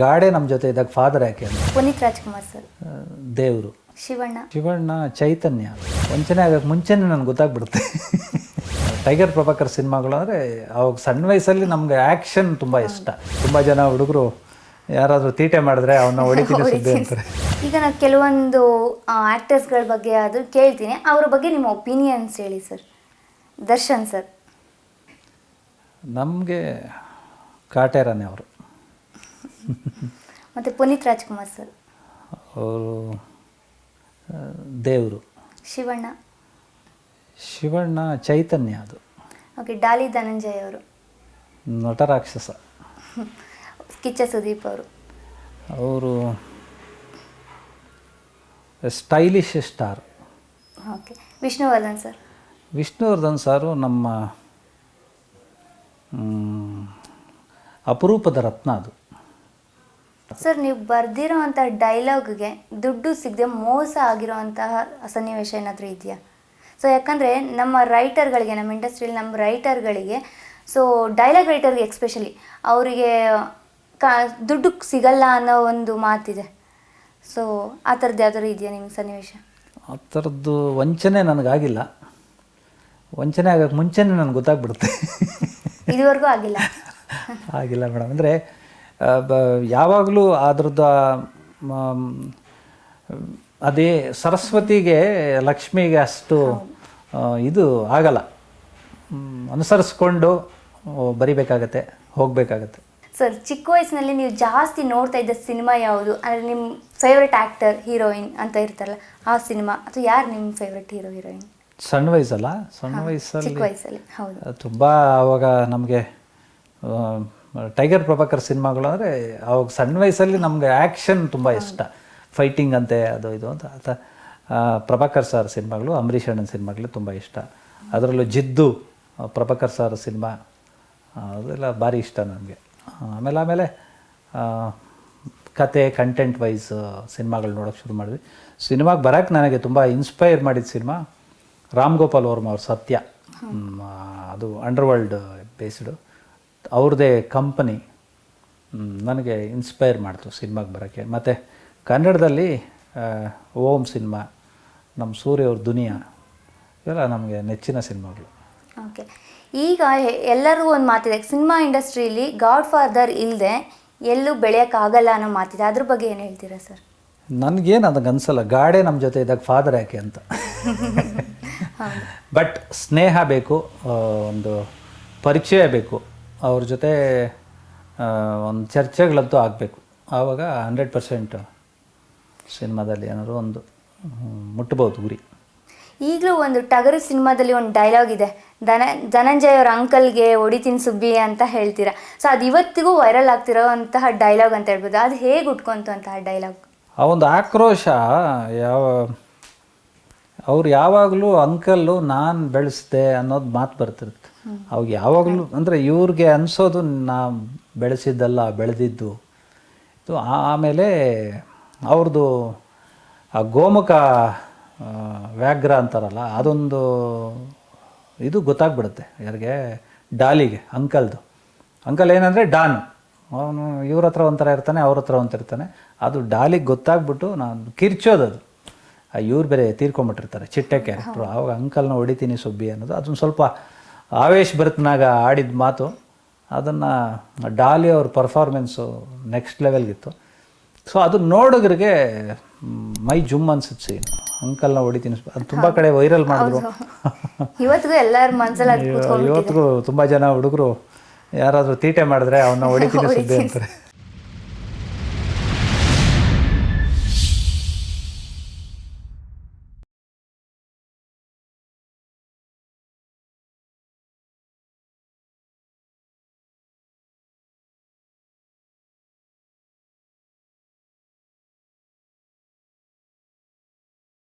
ಗಾಡೆ ನಮ್ಮ ಜೊತೆ ಇದ್ದಾಗ ಫಾದರ್ ಯಾಕೆ ಅಂದ್ರೆ ಪುನೀತ್ ರಾಜ್ಕುಮಾರ್ ಸರ್. ದೇವರು. ಶಿವಣ್ಣ. ಶಿವಣ್ಣ ಚೈತನ್ಯ. ವಂಚನೆ ಆಗಕ್ಕೆ ಮುಂಚೆನೇ ನನಗೆ ಗೊತ್ತಾಗ್ಬಿಡುತ್ತೆ. ಟೈಗರ್ ಪ್ರಭಾಕರ್ ಸಿನಿಮಾಗಳು ಅಂದರೆ ಅವಾಗ ಸಣ್ಣ ವಯಸ್ಸಲ್ಲಿ ನಮ್ಗೆ ಆ್ಯಕ್ಷನ್ ತುಂಬ ಇಷ್ಟ. ತುಂಬ ಜನ ಹುಡುಗರು ಯಾರಾದರೂ ತೀಟೆ ಮಾಡಿದ್ರೆ ಅವನ್ನ ಹೊಡಿತೀನಿ ಸುದ್ದಿ ಅಂತಾರೆ. ಈಗ ನಾನು ಕೆಲವೊಂದು ಆ್ಯಕ್ಟರ್ಸ್ಗಳ ಬಗ್ಗೆ ಅದು ಕೇಳ್ತೀನಿ. ಅವ್ರ ಬಗ್ಗೆ ನಿಮ್ಮ ಒಪಿನಿಯನ್ಸ್ ಹೇಳಿ ಸರ್. ದರ್ಶನ್ ಸರ್. ನಮಗೆ ಕಾಟೇರನೇ ಅವರು. ಮತ್ತು ಪುನೀತ್ ರಾಜ್ಕುಮಾರ್ ಸರ್. ಅವರು ದೇವರು. ಶಿವಣ್ಣ. ಶಿವಣ್ಣ ಚೈತನ್ಯ ಅದು. ಓಕೆ ಡಾಲಿ ಧನಂಜಯ ಅವರು. ನಟರಾಕ್ಷಸ. ಕಿಚ್ಚ ಸುದೀಪ್ ಅವರು. ಅವರು stylish star. Okay Vishnuvardhan sir. Vishnuvardhan sir ನಮ್ಮ ಅಪರೂಪದ ರತ್ನ ಅದು. ಸರ್ ನೀವು ಬರ್ದಿರೋವಂಥ ಡೈಲಾಗ್ಗೆ ದುಡ್ಡು ಸಿಗದೆ ಮೋಸ ಆಗಿರೋವಂತಹ ಸನ್ನಿವೇಶ ಏನಾದರೂ ಇದೆಯಾ? ಸೊ ಯಾಕಂದರೆ ನಮ್ಮ ರೈಟರ್ಗಳಿಗೆ ನಮ್ಮ ಇಂಡಸ್ಟ್ರಿಯಲ್ಲಿ ನಮ್ಮ ರೈಟರ್ಗಳಿಗೆ ಸೊ ಡೈಲಾಗ್ ರೈಟರ್ಗೆ ಎಕ್ಸ್ಪೆಷಲಿ ಅವರಿಗೆ ಕಾ ದುಡ್ಡು ಸಿಗಲ್ಲ ಅನ್ನೋ ಒಂದು ಮಾತಿದೆ. ಸೊ ಆ ಥರದ್ದು ಯಾವ್ದಾದ್ರು ಇದೆಯಾ ನಿಮ್ಮ ಸನ್ನಿವೇಶ? ಆ ಥರದ್ದು ವಂಚನೆ ನನಗಾಗಿಲ್ಲ. ವಂಚನೆ ಆಗೋಕ್ಕೆ ಮುಂಚೆನೇ ನನಗೆ ಗೊತ್ತಾಗ್ಬಿಡುತ್ತೆ. ಇದುವರೆಗೂ ಆಗಿಲ್ಲ. ಆಗಿಲ್ಲ ಮೇಡಮ್. ಅಂದರೆ ಯಾವಾಗಲೂ ಅದ್ರದ್ದು ಅದೇ ಸರಸ್ವತಿಗೆ ಲಕ್ಷ್ಮಿಗೆ ಅಷ್ಟು ಇದು ಆಗಲ್ಲ. ಅನುಸರಿಸ್ಕೊಂಡು ಬರಿಬೇಕಾಗತ್ತೆ ಹೋಗಬೇಕಾಗತ್ತೆ. ಸರ್ ಚಿಕ್ಕ ವಯಸ್ಸಿನಲ್ಲಿ ನೀವು ಜಾಸ್ತಿ ನೋಡ್ತಾ ಇದ್ದ ಸಿನಿಮಾ ಯಾವುದು? ಅಂದರೆ ನಿಮ್ಮ ಫೇವ್ರೆಟ್ ಆ್ಯಕ್ಟರ್ ಹೀರೋಯಿನ್ ಅಂತ ಇರ್ತಾರಲ್ಲ ಆ ಸಿನಿಮಾ? ಅಥವಾ ಯಾರು ನಿಮ್ಮ ಫೇವ್ರೆಟ್ ಹೀರೋ ಹೀರೋಯಿನ್ ಸಣ್ಣ ವಯಸ್ಸಲ್ಲ? ಸಣ್ಣ ವಯಸ್ಸಲ್ಲಿ ವಯಸ್ಸಲ್ಲಿ ಹೌದು. ತುಂಬ ಆವಾಗ ನಮಗೆ ಟೈಗರ್ ಪ್ರಭಾಕರ್ ಸಿನಿಮಾಗಳು ಅಂದರೆ ಅವಾಗ ಸಣ್ಣ ವಯಸ್ಸಲ್ಲಿ ನಮಗೆ ಆ್ಯಕ್ಷನ್ ತುಂಬ ಇಷ್ಟ. ಫೈಟಿಂಗ್ ಅಂತೆ ಅದು ಇದು ಅಂತ. ಆತ ಪ್ರಭಾಕರ್ ಸರ್ ಸಿನಿಮಾಗಳು ಅಂಬರೀಷ್ ಅಣ್ಣನ ಸಿನಿಮಾಗಳು ತುಂಬ ಇಷ್ಟ. ಅದರಲ್ಲೂ ಜಿದ್ದು ಪ್ರಭಾಕರ್ ಸರ್ ಸಿನಿಮಾ ಅದೆಲ್ಲ ಭಾರಿ ಇಷ್ಟ ನನಗೆ ಆಮೇಲೆ ಆಮೇಲೆ ಕತೆ ಕಂಟೆಂಟ್ ವೈಸ್ ಸಿನಿಮಾಗಳು ನೋಡೋಕ್ಕೆ ಶುರು ಮಾಡಿದ್ವಿ. ಸಿನಿಮಾಗೆ ಬರೋಕ್ಕೆ ನನಗೆ ತುಂಬ ಇನ್ಸ್ಪೈರ್ ಮಾಡಿದ ಸಿನಿಮಾ ರಾಮ್ ಗೋಪಾಲ್ ವರ್ಮ ಅವ್ರ ಸತ್ಯ. ಅದು ಅಂಡರ್ವರ್ಲ್ಡ್ ಬೇಸ್ಡು ಅವ್ರದ್ದೇ ಕಂಪನಿ ನನಗೆ ಇನ್ಸ್ಪೈರ್ ಮಾಡ್ತು ಸಿನಿಮಾಗೆ ಬರೋಕ್ಕೆ. ಮತ್ತು ಕನ್ನಡದಲ್ಲಿ ಓಂ ಸಿನಿಮಾ ನಮ್ಮ ಸೂರ್ಯ ಅವ್ರ ದುನಿಯಾ ಇವೆಲ್ಲ ನಮಗೆ ನೆಚ್ಚಿನ ಸಿನಿಮಾಗಳು. ಓಕೆ. ಈಗ ಎಲ್ಲರಿಗೂ ಒಂದು ಮಾತಿದೆ. ಸಿನಿಮಾ ಇಂಡಸ್ಟ್ರೀಲಿ ಗಾಡ್ ಫಾದರ್ ಇಲ್ಲದೆ ಎಲ್ಲೂ ಬೆಳೆಯೋಕ್ಕಾಗಲ್ಲ ಅನ್ನೋ ಮಾತಿದೆ. ಅದ್ರ ಬಗ್ಗೆ ಏನು ಹೇಳ್ತೀರಾ ಸರ್? ನನಗೇನು ಅದಕ್ಕೆ ಅನಿಸಲ್ಲ. ಗಾಡೆ ನಮ್ಮ ಜೊತೆ ಇದ್ದಾಗ ಫಾದರ್ ಯಾಕೆ ಅಂತ. ಬಟ್ ಸ್ನೇಹ ಬೇಕು ಒಂದು ಪರಿಚಯ ಬೇಕು. ಅವ್ರ ಜೊತೆ ಒಂದು ಚರ್ಚೆಗಳಂತೂ ಆಗಬೇಕು. ಆವಾಗ ಹಂಡ್ರೆಡ್ ಪರ್ಸೆಂಟ್ ಸಿನಿಮಾದಲ್ಲಿ ಏನಾದ್ರು ಒಂದು ಮುಟ್ಟಬಹುದು ಗುರಿ. ಈಗಲೂ ಒಂದು ಟಗರು ಸಿನಿಮಾದಲ್ಲಿ ಒಂದು ಡೈಲಾಗ್ ಇದೆ. ಧನ ಧನಂಜಯ ಅವ್ರ ಅಂಕಲ್ಗೆ ಹೊಡಿತೀನಿ ಸುಬ್ಬಿ ಅಂತ ಹೇಳ್ತೀರಾ. ಸೊ ಅದು ಇವತ್ತಿಗೂ ವೈರಲ್ ಆಗ್ತಿರೋ ಅಂತಹ ಡೈಲಾಗ್ ಅಂತ ಹೇಳ್ಬೋದು. ಅದು ಹೇಗೆ ಉಟ್ಕೊಂತು ಅಂತಹ ಡೈಲಾಗ್? ಆ ಒಂದು ಆಕ್ರೋಶ ಯಾವ ಅವ್ರು ಯಾವಾಗಲೂ ಅಂಕಲ್ಲು ನಾನು ಬೆಳೆಸ್ದೆ ಅನ್ನೋದು ಮಾತು ಬರ್ತಿರುತ್ತೆ. ಅವಾಗ ಯಾವಾಗಲೂ ಅಂದರೆ ಇವ್ರಿಗೆ ಅನಿಸೋದು ನಾ ಬೆಳೆಸಿದ್ದಲ್ಲ ಬೆಳೆದಿದ್ದು. ಇದು ಆಮೇಲೆ ಅವ್ರದ್ದು ಆ ಗೋಮುಖ ವ್ಯಾಘ್ರ ಅಂತಾರಲ್ಲ ಅದೊಂದು ಇದು ಗೊತ್ತಾಗ್ಬಿಡುತ್ತೆ. ಯಾರಿಗೆ? ಡಾಲಿಗೆ ಅಂಕಲ್ದು. ಅಂಕಲ್ ಏನಂದರೆ ಡಾನ್. ಅವನು ಇವ್ರ ಹತ್ರ ಒಂಥರ ಇರ್ತಾನೆ ಅವ್ರ ಹತ್ರ ಒಂಥರ ಇರ್ತಾನೆ. ಅದು ಡಾಲಿಗೆ ಗೊತ್ತಾಗ್ಬಿಟ್ಟು ನಾನು ಕಿರ್ಚೋದು ಅದು. ಆ ಇವ್ರು ಬೇರೆ ತೀರ್ಕೊಂಬಿಟ್ಟಿರ್ತಾರೆ ಚಿಟ್ಟೆ ಕ್ಯಾರೆಕ್ಟ್ರು ಆವಾಗ ಅಂಕಲ್ನ ಹೊಡಿತೀನಿ ಸುಬ್ಬಿ ಅನ್ನೋದು. ಅದೊಂದು ಸ್ವಲ್ಪ ಆವೇಶ ಭರತ್ನಾಗ ಆಡಿದ ಮಾತು ಅದನ್ನು ಡಾಲಿ ಅವ್ರ ಪರ್ಫಾರ್ಮೆನ್ಸು ನೆಕ್ಸ್ಟ್ ಲೆವೆಲ್ಗಿತ್ತು ಸೊ ಅದು ನೋಡೋದ್ರಿಗೆ ಮೈ ಜುಮ್ ಅನ್ಸುತ್ತೆ ಸೀನ್ ಅಂಕಲ್ನ ಹೊಡಿತೀನಿ. ಅದು ತುಂಬ ಕಡೆ ವೈರಲ್ ಮಾಡಿದ್ರು. ಇವತ್ತಿಗೂ ಎಲ್ಲರ ಮನಸ್ಸಲ್ಲಿ ಇವತ್ತಿಗೂ ತುಂಬ ಜನ ಹುಡುಗರು ಯಾರಾದರೂ ತೀಟೆ ಮಾಡಿದ್ರೆ ಅವನ್ನ ಹೊಡಿತೀನಿ ಸುದ್ದಿ ಅಂತಾರೆ.